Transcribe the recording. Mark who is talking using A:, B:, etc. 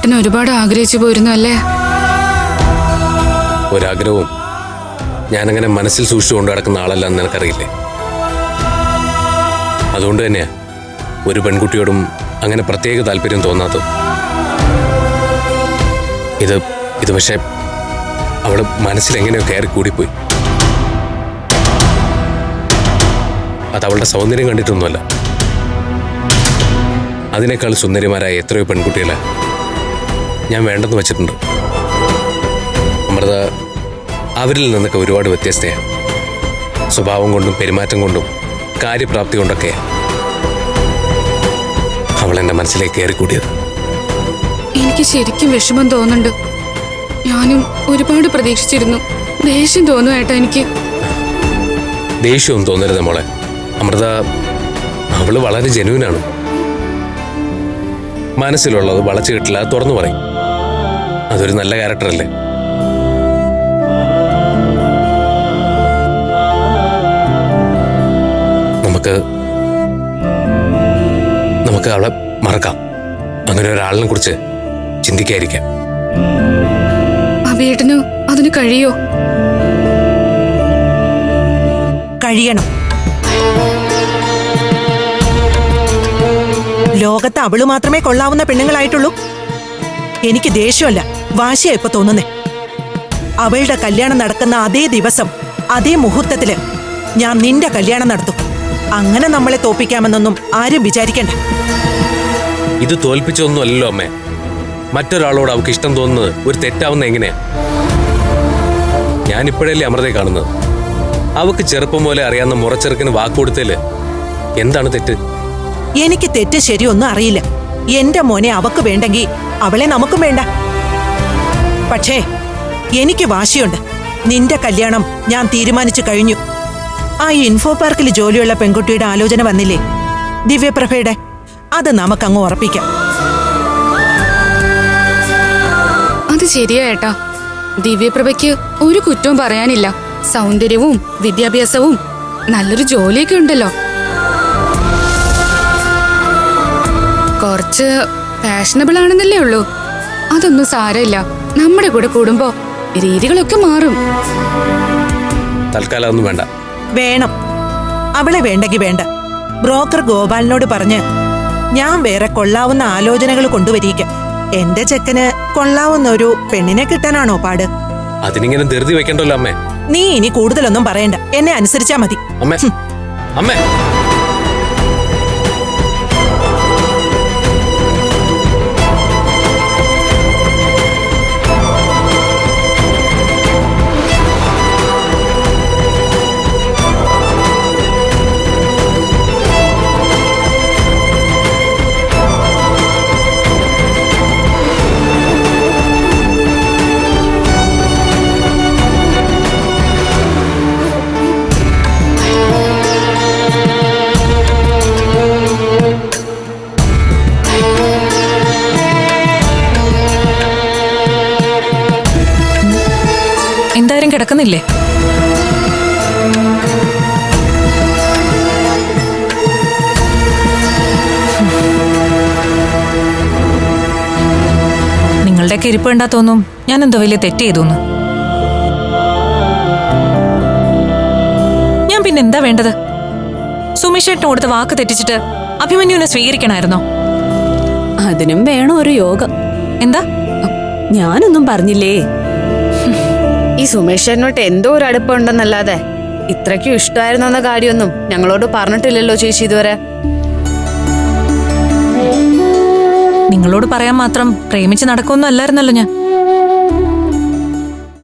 A: ആഗ്രഹിച്ചു പോയിരുന്നു അല്ലേ?
B: ഒരാഗ്രഹവും. ഞാനങ്ങനെ മനസ്സിൽ സൂക്ഷിച്ചു കൊണ്ട് നടക്കുന്ന ആളല്ല എന്ന് നിനക്കറിയില്ലേ? അതുകൊണ്ട് തന്നെയാ ഒരു പെൺകുട്ടിയോടും അങ്ങനെ പ്രത്യേക താല്പര്യം തോന്നാത്തത്. ഇത് ഇത് പക്ഷേ അവൾ മനസ്സിൽ എങ്ങനെയോ കയറി കൂടിപ്പോയി. അത് അവളുടെ സൗന്ദര്യം കണ്ടിട്ടൊന്നുമല്ല. അതിനേക്കാൾ സുന്ദരിമാരായ എത്രയോ പെൺകുട്ടികളെ ഞാൻ വേണ്ടെന്ന് വെച്ചിട്ടുണ്ട്. അമൃത അവരിൽ നിന്നൊക്കെ ഒരുപാട് വ്യത്യസ്തയാണ് സ്വഭാവം കൊണ്ടും പെരുമാറ്റം കൊണ്ടും കാര്യപ്രാപ്തി കൊണ്ടൊക്കെ അവൾ എന്റെ മനസ്സിലേക്ക് കയറിക്കൂടിയത്
A: എനിക്ക് ശരിക്കും വിഷമം തോന്നുന്നുണ്ട്. ഞാനും ഒരുപാട് പ്രതീക്ഷിച്ചിരുന്നു. ദേഷ്യം തോന്നും ഏട്ടാ എനിക്ക്.
B: ദേഷ്യവും തോന്നരുത് മോളെ. അമൃത അവൾ വളരെ ജനുവിനാണ്. മനസ്സിലുള്ളത് വളച്ചു കിട്ടില്ല തുറന്നു പറയും. അതൊരു നല്ല ക്യാരക്ടറല്ലേ നമുക്ക് നമുക്ക് അവളെ മറക്കാം. അങ്ങനെ ഒരാളിനെ കുറിച്ച് ചിന്തിക്കാതിരിക്കാം.
A: അഭിയേട്ടന് അതിന് കഴിയോ?
C: കഴിയണം. ലോകത്ത് അവൾ മാത്രമേ കൊള്ളാവുന്ന പെണ്ണുങ്ങളായിട്ടുള്ളൂ. എനിക്ക് ദേഷ്യമല്ല. വാശിയാ ഇപ്പൊ തോന്നുന്നേ. അവളുടെ കല്യാണം നടക്കുന്ന അതേ ദിവസം അതേ മുഹൂർത്തത്തിൽ ഞാൻ നിന്റെ കല്യാണം നടത്തും. അങ്ങനെ നമ്മളെ തോപ്പിക്കാമെന്നൊന്നും ആരും വിചാരിക്കണ്ട.
B: ഇത് തോൽപ്പിച്ചൊന്നും അല്ലല്ലോ അമ്മേ. മറ്റൊരാളോട് അവൾക്ക് ഇഷ്ടം തോന്നുന്നത് ഒരു തെറ്റാവുന്ന എങ്ങനെയാ? ഞാനിപ്പോഴല്ലേ അമൃതയെ കാണുന്നത്. അവക്ക് ചെറുപ്പം പോലെ അറിയാവുന്ന മുറച്ചെറുക്കിന് വാക്കുകൊടുത്തേൽ എന്താണ് തെറ്റ്?
C: എനിക്ക് തെറ്റ് ശരിയൊന്നും അറിയില്ല. എന്റെ മോനെ അവക്ക് വേണ്ടെങ്കിൽ അവളെ നമുക്കും വേണ്ട. പക്ഷേ എനിക്ക് വാശിയുണ്ട്. നിന്റെ കല്യാണം ഞാൻ തീരുമാനിച്ചു കഴിഞ്ഞു. ആ ഇൻഫോ പാർക്കിൽ ജോലിയുള്ള പെൺകുട്ടിയുടെ ആലോചന വന്നില്ലേ? ദിവ്യപ്രഭയുടെ അത് നമുക്കങ്ങ് ഉറപ്പിക്കാം.
A: അത് ശരിയാ ദിവ്യപ്രഭയ്ക്ക് ഒരു കുറ്റവും പറയാനില്ല. സൗന്ദര്യവും വിദ്യാഭ്യാസവും നല്ലൊരു ജോലിയൊക്കെ ഉണ്ടല്ലോ. കുറച്ച് ഫാഷനബിൾ ആണെന്നല്ലേ ഉള്ളൂ. അതൊന്നും സാരമില്ല. നമ്മുടെ കൂടെ കൂടുമ്പോ രീതികളൊക്കെ മാറും.
B: തൽക്കാലം ഒന്നും വേണ്ട.
C: വേണം. അവളെ വേണ്ടെങ്കിൽ വേണ്ട. ബ്രോക്കർ ഗോപാലിനോട് പറഞ്ഞ് ഞാൻ വേറെ കൊള്ളാവുന്ന ആലോചനകൾ കൊണ്ടുവരിക. എന്റെ ചെക്കന് കൊള്ളാവുന്ന ഒരു പെണ്ണിനെ കിട്ടാനാണോ പാട്?
B: അതിനിങ്ങനെ ധൃതി വെക്കണ്ടല്ലോ അമ്മേ.
C: നീ ഇനി കൂടുതലൊന്നും പറയണ്ട. എന്നെ അനുസരിച്ചാ മതി.
B: അമ്മേ. അമ്മേ.
D: നിങ്ങളുടെ നിങ്ങളുടെയൊക്കെ ഇരിപ്പ് കണ്ടാ തോന്നും ഞാൻ എന്തോ വലിയ തെറ്റ് ഞാൻ പിന്നെ എന്താ വേണ്ടത്? സുമേഷേട്ടന് കൊടുത്ത വാക്ക് തെറ്റിച്ചിട്ട് അഭിമന്യുവിനെ സ്വീകരിക്കണമായിരുന്നോ
E: അതിനും വേണം ഒരു യോഗം.
D: എന്താ?
E: ഞാനൊന്നും പറഞ്ഞില്ലേ?
F: സുമേഷേട്ടനോട്ട് എന്തോ ഒരു അടുപ്പമുണ്ടെന്നല്ലാതെ ഇത്രയ്ക്കും ഇഷ്ടമായിരുന്നു എന്ന കാര്യമൊന്നും ഞങ്ങളോട് പറഞ്ഞിട്ടില്ലല്ലോ ചേച്ചി ഇതുവരെ.
D: നിങ്ങളോട് പറയാൻ മാത്രം പ്രേമിച്ച് നടക്കുമെന്നല്ലായിരുന്നല്ലോ ഞാൻ.